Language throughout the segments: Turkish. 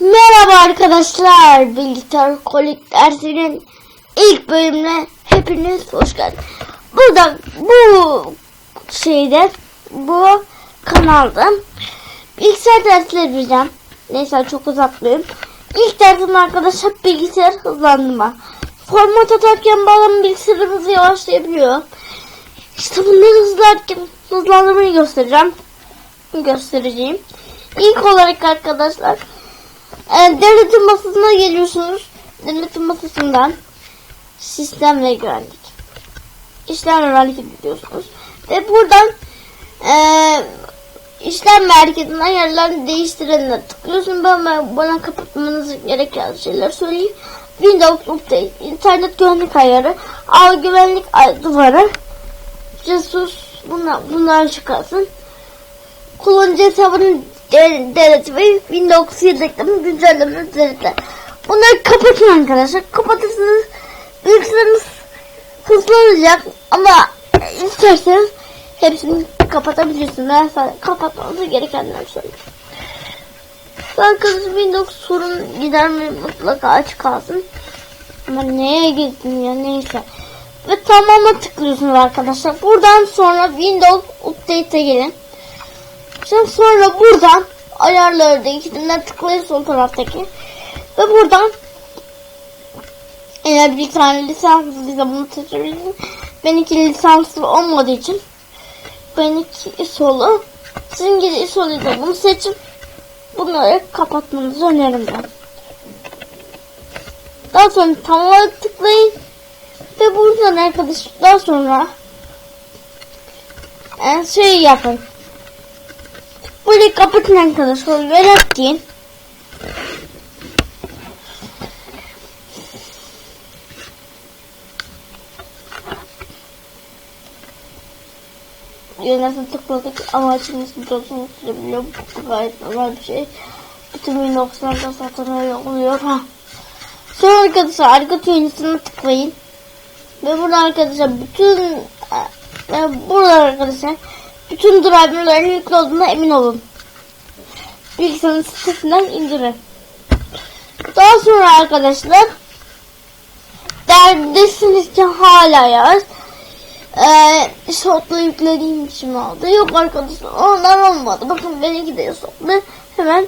Merhaba arkadaşlar. Bilgisayar kolik dersinin ilk bölümüne hepiniz hoş geldiniz. Burada bu şeyde bu kanalda bilgisayar dersleri vereceğim. Neyse çok uzatmayayım. İlk dersim arkadaşlar bilgisayar hızlandırma. Format atarken bazen bilgisayarımızı yavaşlayabiliyor. İşte bunları hızlarken hızlandırmayı göstereceğim. Göstereceğim. İlk olarak arkadaşlar e, denetim masasına geliyorsunuz. Denetim masasından sistem ve güvenlik. İşlem ve güvenlik gidiyorsunuz. Ve buradan e, işlem merkezinden yerlerini değiştirenine tıklıyorsun. Ben, ben bana kapatmanız gereken şeyler söyleyeyim. Windows Update, internet güvenlik ayarı, ağ güvenlik duvarı, casus bunlar, bunlar çıkarsın. Kullanıcı hesabının denetimi, Windows yedekleme, güncelleme. Bunları kapatın arkadaşlar. Kapatırsanız bilgisayarınız hızlanacak ama isterseniz hepsini kapatabilirsiniz. Ben sana kapatmanızı gerekenler söyleyeyim. Arkadaşlar Windows sorun giderme mutlaka açık kalsın. Ama neye gittim ya neyse. Ve tamama tıklıyorsunuz arkadaşlar. Buradan sonra Windows Update'e gelin. Şimdi sonra buradan ayarları değiştirdiğinden tıklayın sol taraftaki. Ve buradan eğer bir tane lisanslıysa bunu seçebilirsiniz. Benimki lisanslı olmadığı için benimki ISO'lu. Sizin gibi ISO'luysa bunu seçin. Bunları kapatmanızı öneririm ben. Daha sonra tamamına tıklayın. Ve buradan arkadaşlar daha sonra yani şey yapın. Burayı kapatın arkadaşlar. Velet deyin. Yönetmen tıkladık ama açılmasını dosyanı sürebiliyor. Bu gayet normal bir şey. Bütün Windows'larda zaten öyle oluyor. Ha. Sonra arkadaşlar arka tüyünüzüne tıklayın. Ve burada arkadaşlar bütün ve burada arkadaşlar bütün driverların yüklü olduğuna emin olun. Bilgisayarın sitesinden indirin. Daha sonra arkadaşlar derdesiniz ki hala yaz. Ee, shotla yüklediğim için oldu. Yok arkadaşlar ondan olmadı. Bakın benimki de shotla hemen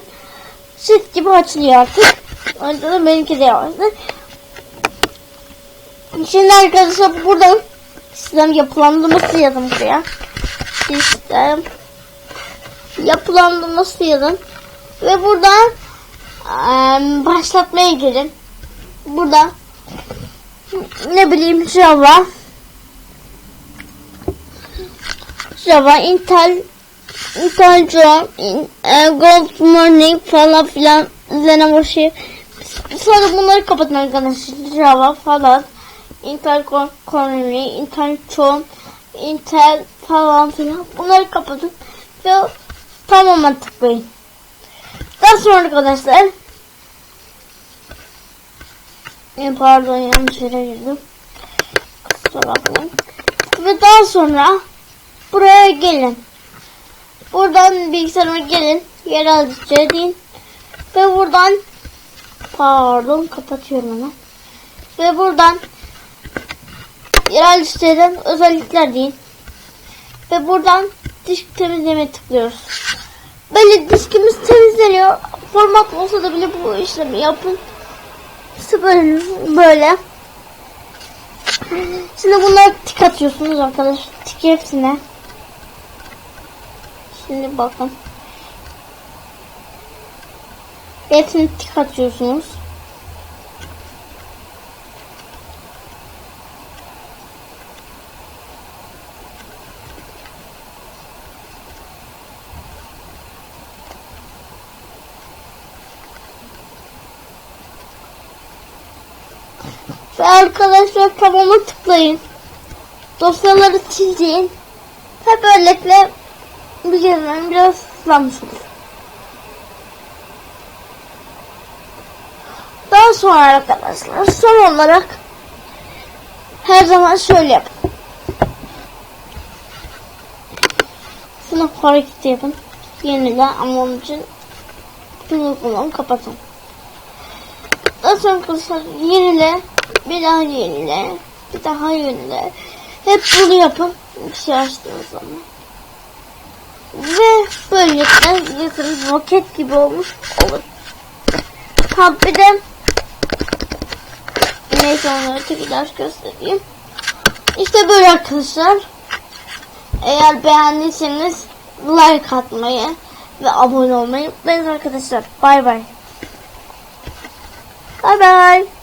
sit gibi açılıyor artık. Orada benimki de yavaşladı. Şimdi arkadaşlar buradan sistem yapılandırması yazın buraya. Sistem yapılandırması yazın. Ve buradan e, başlatmaya girin. Burada ne bileyim Java Java, Intel Intel John, in, e, Gold Morning falan filan Lenovo şey Sonra bunları kapatın arkadaşlar. Java falan Intel Core, Intel Chon, Intel falan filan. Bunları kapatın ve tamama tıklayın. Sonra arkadaşlar e, pardon yanlış yere girdim. Kusura bakmayın. Ve daha sonra buraya gelin. Buradan bilgisayarıma gelin. Yerel deyin. Ve buradan pardon kapatıyorum hemen. Ve buradan yerel listeden özellikler deyin. Ve buradan disk temizleme tıklıyoruz. Böyle diskimiz temizleniyor. Format olsa da bile bu işlemi yapın. İşte böyle. Şimdi bunları tik atıyorsunuz arkadaşlar. Tik hepsine. Şimdi bakın. Hepsini tik atıyorsunuz. Ve arkadaşlar tamama tıklayın. Dosyaları çizin. Ve böylelikle bilgilerim biraz hızlanmış olur. Daha sonra arkadaşlar son olarak her zaman şöyle yapın. Sınıf hareketi yapın. Yenile ama onun için bütün uygulamayı kapatın. Sonra arkadaşlar yenile, bir daha yenile, bir daha yenile. Hep bunu yapın. Bir şey açtığınız zaman. Ve böylelikle yazınız roket gibi olmuş olur. Ha bir de neyse onları tekrar göstereyim. İşte böyle arkadaşlar. Eğer beğendiyseniz like atmayı ve abone olmayı unutmayın arkadaşlar. Bay bay. Bay bay.